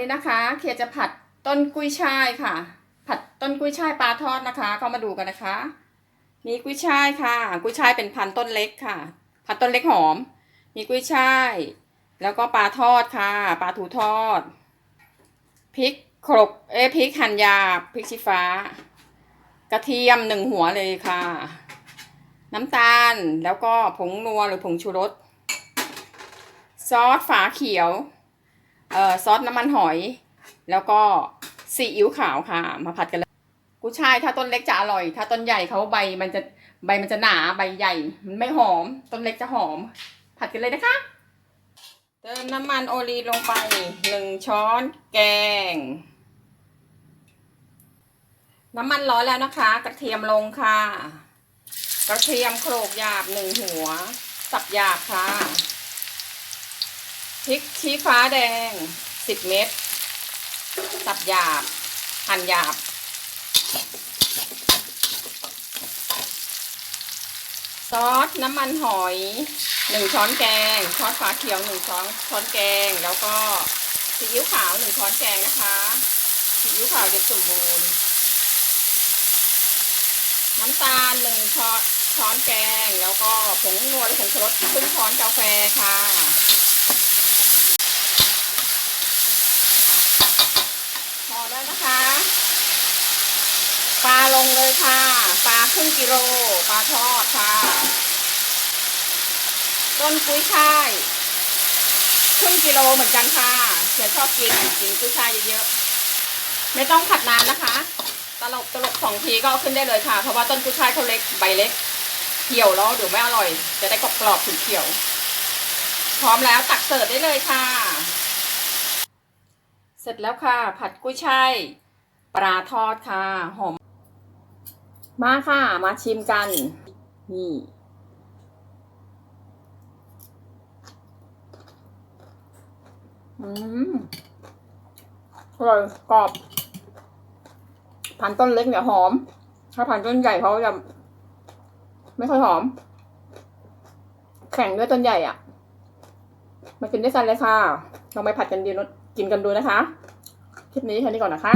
นี่นะคะ เคียร์จะผัดต้นกุ้ยช่ายค่ะ ผัดต้นกุ้ยช่ายปลาทอดนะคะ เข้ามาดูกันนะคะ มีกุ้ยช่ายค่ะ กุ้ยช่ายเป็นพันต้นเล็กค่ะพันต้นเล็กหอม มีกุ้ยช่าย แล้วก็ปลาทอดค่ะ ปลาถูทอด พริกโขลกเอ้พริกหั่นหยาบพริกชี้ฟ้า กระเทียมหนึ่งหัวเลยค่ะ น้ำตาล แล้วก็ผงนัวหรือผงชูรส ซอสฝาเขียว เอ่อซอสน้ำมันหอย แล้วก็ซีอิ๊วขาวค่ะ มาผัดกันเลยกุช่ายถ้าต้นเล็กจะอร่อย ถ้าต้นใหญ่เขาใบมันจะใบมันจะหนาใบใหญ่มันไม่หอม ต้นเล็กจะหอม ผัดกันเลยนะคะเติมน้ำมันโอลีลงไปหนึ่งช้อนแกง น้ำมันร้อนแล้วนะคะ กระเทียมลงค่ะ กระเทียมโขลกหยาบหนึ่งหัว สับหยาบค่ะ พริกชี้ฟ้าแดงสิบเม็ดสับหยาบหั่นหยาบ ซอสน้ำมันหอยหนึ่งช้อนแกงซอสฝาเขียวหนึ่งช้อนช้อนแกง แล้วก็ซีอิ๊วขาวหนึ่งช้อนแกงนะคะซีอิ๊วขาวเด็กสมบูรณ์น้ำตาลหนึ่งช้อนช้อนแกง แล้วก็ผงนัวหรือผงชูรสครึ่งช้อนกาแฟค่ะ อแล้วนะคะ ปลาลงเลยค่ะ ปลาครึ่งกิโล ปลาทอดค่ะ ต้นกุ้ยช่ายครึ่งกิโลเหมือนกันค่ะเสียชอบกินกินกุ้ยช่ายเยอะๆ ไม่ต้องผัดนานนะคะ ตลบตลบสองทีก็ขึ้นได้เลยค่ะ เพราะว่าต้นกุ้ยช่ายเขาเล็กใบเล็กเขียวแล้วเดี๋ยวไม่อร่อย จะได้กรอบกรอบๆเขียว พร้อมแล้วตักเสิร์ฟได้เลยค่ะ เสร็จแล้วค่ะ ผัดกุ้ยช่ายปลาทอดค่ะหอม มาค่ะ มาชิมกัน นี่อืมอร่อยกรอบ พันต้นเล็กเนี่ยหอม ถ้าพันต้นใหญ่เขาจะไม่ค่อยหอม แข็งด้วยต้นใหญ่อะ มากินด้วยกันเลยค่ะลองไปผัดกันดีน กินกันดูนะคะ คลิปนี้แค่นี้ก่อนนะคะ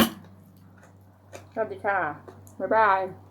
สวัสดีค่ะ บ๊ายบาย